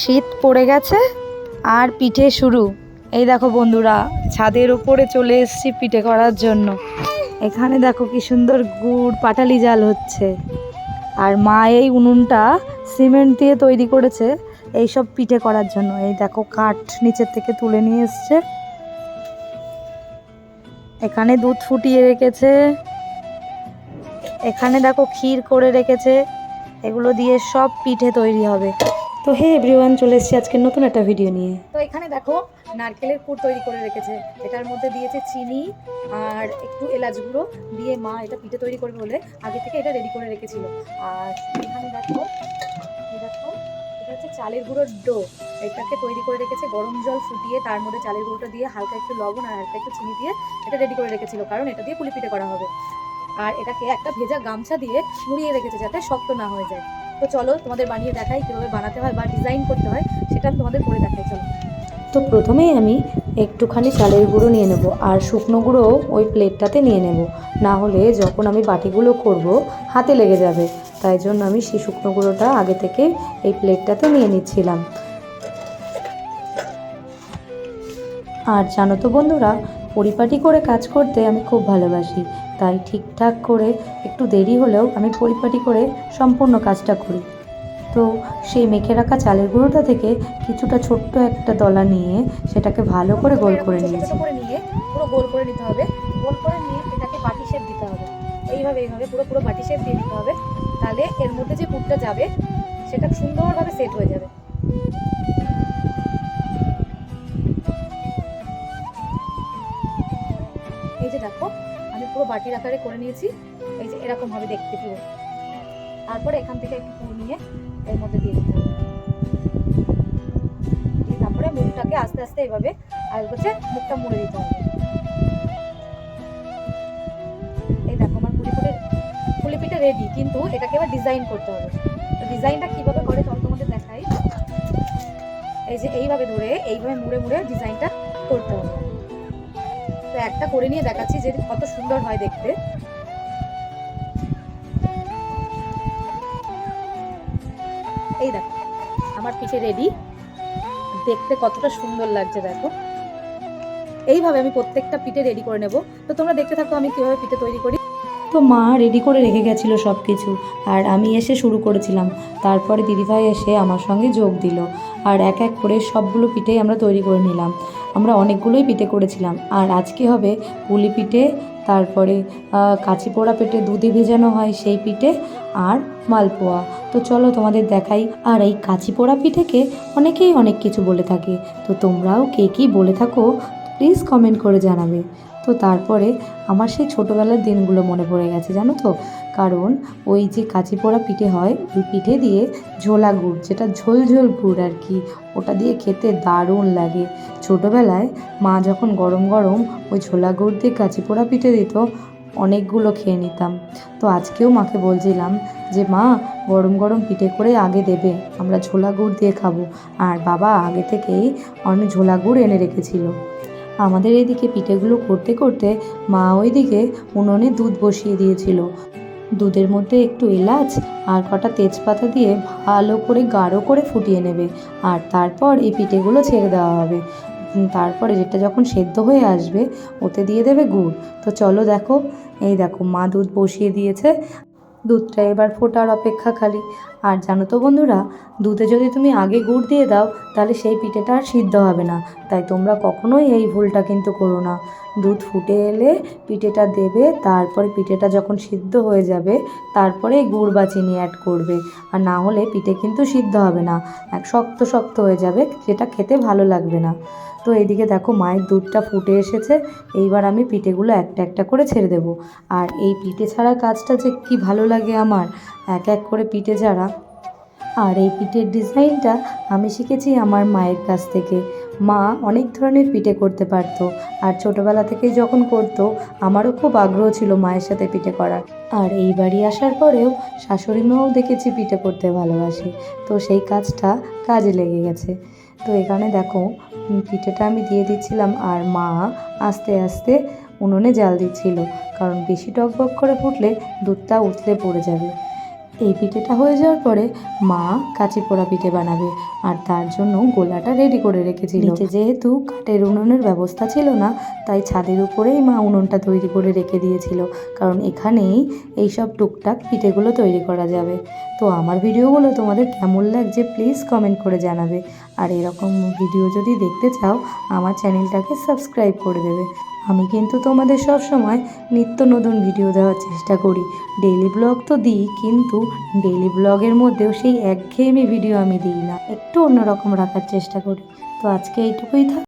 শীত পড়ে গেছে আর পিঠে শুরু। এই দেখো বন্ধুরা, ছাদের ওপরে চলে এসেছি পিঠে করার জন্য। এখানে দেখো কি সুন্দর গুড়, পাটালি জাল হচ্ছে। আর মা এই উনুনটা সিমেন্ট দিয়ে তৈরি করেছে এইসব পিঠে করার জন্য। এই দেখো কাঠ নিচের থেকে তুলে নিয়ে এসছে। এখানে দুধ ফুটিয়ে রেখেছে। এখানে দেখো ক্ষীর করে রেখেছে। এগুলো দিয়ে সব পিঠে তৈরি হবে। তো হে এভরিওয়ান চলে এসেছি আজকে নতুন একটা ভিডিও নিয়ে। তো এখানে দেখো, নারকেলের পুর তৈরি করে রেখেছে। এটার মধ্যে দিয়েছে চিনি আর একটু এলাচ গুঁড়ো দিয়ে মা এটা পিঠে তৈরি করবে বলে আগে থেকে এটা রেডি করে রেখেছিল। আর এখানে দেখো দেখো, এটা হচ্ছে চালের গুঁড়োর ডো। এটাকে তৈরি করে রেখেছে, গরম জল ফুটিয়ে তার মধ্যে চালের গুঁড়োটা দিয়ে হালকা একটু লবণ আর হালকা একটু চিনি দিয়ে এটা রেডি করে রেখেছিল, কারণ এটা দিয়ে পুলি পিঠে করা হবে। আর এটাকে একটা ভেজা গামছা দিয়ে মুড়িয়ে রেখেছে যাতে শক্ত না হয়ে যায়। তো চলো তোমাদের বানিয়ে দেখাই কীভাবে বানাতে হয় বা ডিজাইন করতে হয়, সেটা আমি তোমাদের করে দেখাই, চলো। তো প্রথমেই আমি একটুখানি চালের গুঁড়ো নিয়ে নেব আর শুকনো গুঁড়ো ওই প্লেটটাতে নিয়ে নেব। না হলে যখন আমি বাটিগুলো করব, হাতে লেগে যাবে। তাই জন্য আমি সেই শুকনো গুঁড়োটা আগে থেকে এই প্লেটটাতে নিয়ে নিচ্ছিলাম। আর জানো তো বন্ধুরা পরিপাটি করে কাজ করতে আমি খুব ভালোবাসি। তাই ঠিকঠাক করে একটু দেরি হলেও আমি পরিপাটি করে সম্পূর্ণ কাজটা করি। তো সেই মেখে রাখা চালের গুঁড়োটা থেকে কিছুটা ছোট্ট একটা দলা নিয়ে সেটাকে ভালো করে গোল করে নিয়েছি। করে নিয়ে পুরো গোল করে নিতে হবে। গোল করে নিয়ে এটাকে বাটি শেপ দিতে হবে। এইভাবে এইভাবে পুরো পুরো বাটি শেপ দিয়ে দিতে হবে। তাহলে এর মধ্যে যে পুরটা যাবে সেটা সুন্দরভাবে সেট হয়ে যাবে। আমি পুরো বাটির আকারে করে নিয়েছি। এই যে এরকম হবে দেখতে পুরো। তারপরে এখান থেকে একটু পুরো নিয়ে এর মধ্যে দিয়ে দিতে হবে। তারপরে মুখটাকে আস্তে আস্তে এইভাবে আর হচ্ছে মুখটা মুড়ে দিতে হবে। এই দেখো, আমার পুলি পুলি পুলি পিঠে রেডি কিন্তু এটাকে এবার ডিজাইন করতে হবে। তো ডিজাইনটা কীভাবে করে চল তোমাদের দেখাই। এই যে এইভাবে ধরে এইভাবে মুড়ে মুড়ে ডিজাইনটা করতে হবে। তো একটা করে নিয়ে দেখাচ্ছি যে কত সুন্দর হয় দেখতে। এই দেখো, আমার পিঠে রেডি দেখতে কতটা সুন্দর লাগছে, দেখো। এইভাবে আমি প্রত্যেকটা পিঠে রেডি করে নেব। তো তোমরা দেখতে থাকো আমি কীভাবে পিঠে তৈরি করি। তো মা রেডি করে রেখে গেছিল সব কিছু আর আমি এসে শুরু করেছিলাম। তারপরে দিদিভাই এসে আমার সঙ্গে যোগ দিল। আর এক এক করে সবগুলো পিঠেই আমরা তৈরি করে নিলাম। আমরা অনেকগুলোই পিঠে করেছিলাম। আর আজকে হবে? পুলি পিঠে, তারপরে কাঁচি পোড়া পিঠে দুধে ভেজানো হয় সেই পিঠে আর মালপোয়া। তো চলো তোমাদের দেখাই। আর এই কাঁচি পোড়া পিঠেকে অনেকেই অনেক কিছু বলে থাকে। তো তোমরাও কে কী বলে থাকো প্লিজ কমেন্ট করে জানাবে। তো তারপরে আমার সেই ছোটোবেলার দিনগুলো মনে পড়ে গেছে, জানো তো? কারণ ওই যে কাঁচি পোড়া পিঠে হয়, ওই পিঠে দিয়ে ঝোলা গুড়, যেটা ঝোল ঝোল গুড় আর কি, ওটা দিয়ে খেতে দারুণ লাগে। ছোটোবেলায় মা যখন গরম গরম ওই ঝোলা গুড় দিয়ে কাঁচি পোড়া পিঠে দিত, অনেকগুলো খেয়ে নিতাম। তো আজকেও মাকে বলছিলাম যে, মা, গরম গরম পিঠে করে আগে দেবে, আমরা ঝোলা গুড় দিয়ে খাব। আর বাবা আগে থেকেই অনেক ঝোলা গুড় এনে রেখেছিল। আমাদের এইদিকে পিঠেগুলো করতে করতে মা ওইদিকে উনুনে দুধ বসিয়ে দিয়েছিল। দুধের মধ্যে একটু এলাচ আর কটা তেজপাতা দিয়ে ভালো করে গাঢ় করে ফুটিয়ে নেবে আর তারপর এই পিঠেগুলো ছেড়ে দেওয়া হবে। তারপরে যেটা যখন সেদ্ধ হয়ে আসবে ওতে দিয়ে দেবে গুড়। তো চলো দেখো, এই দেখো মা দুধ বসিয়ে দিয়েছে। দুধটা এবার ফোটার অপেক্ষা খালি। আর জানো তো বন্ধুরা, দুধে যদি তুমি আগে গুড় দিয়ে দাও, তাহলে সেই পিঠেটা আর সিদ্ধ হবে না। তাই তোমরা কখনোই এই ভুলটা কিন্তু করো না। দুধ ফুটে এলে পিঠেটা দেবে, তারপরে পিঠেটা যখন সিদ্ধ হয়ে যাবে, তারপরে গুড় বা চিনি অ্যাড করবে। আর না হলে পিঠে কিন্তু সিদ্ধ হবে না। এক শক্ত শক্ত হয়ে যাবে, যেটা খেতে ভালো লাগবে না। তো এইদিকে দেখো মায়ের দুধটা ফুটে এসেছে, এইবার আমি পিঠেগুলো একটা একটা করে ছেড়ে দেবো। আর এই পিঠে ছাড়া কাজটা যে কি ভালো লাগে আমার। এক এক করে পিঠে ছাড়া আর এই পিঠের ডিজাইনটা আমি শিখেছি আমার মায়ের কাছ থেকে। মা অনেক ধরনের পিঠে করতে পারতো আর ছোটোবেলা থেকেই যখন করতো, আমারও খুব আগ্রহ ছিল মায়ের সাথে পিঠে করার। আর এই বাড়ি আসার পরেও শাশুড়ি মাও দেখেছি পিঠে করতে ভালোবাসে। তো সেই কাজটা কাজে লেগে গেছে। তো এখানে দেখো পিঠেটা আমি দিয়ে দিচ্ছিলাম আর মা আস্তে আস্তে উনুনে জাল দিচ্ছিল। কারণ বেশি টকবক করে ফুটলে দুধটা উতলে পড়ে যাবে। এই পিঠেটা হয়ে যাওয়ার পরে মা কাঁচি পোড়া পিঠে বানাবে আর তার জন্য গোলাটা রেডি করে রেখেছিল। যেহেতু কাঠের উনুনের ব্যবস্থা ছিল না, তাই ছাদের উপরেই মা উনুনটা তৈরি করে রেখে দিয়েছিল। কারণ এখানেই এইসব টুকটাক পিঠেগুলো তৈরি করা যাবে। তো আমার ভিডিওগুলো তোমাদের কেমন লাগছে প্লিজ কমেন্ট করে জানাবে। আর এরকম ভিডিও যদি দেখতে চাও, আমার চ্যানেলটাকে সাবস্ক্রাইব করে দেবে। আমি কিন্তু তোমাদের সব সময় নিত্য নতুন ভিডিও দেওয়ার চেষ্টা করি। ডেইলি ব্লগ তো দিই, কিন্তু ডেইলি ব্লগের মধ্যেও সেই একঘেয়েমি ভিডিও আমি দিই না। একটু অন্যরকম রাখার চেষ্টা করি। তো আজকে এইটুকুই থাক।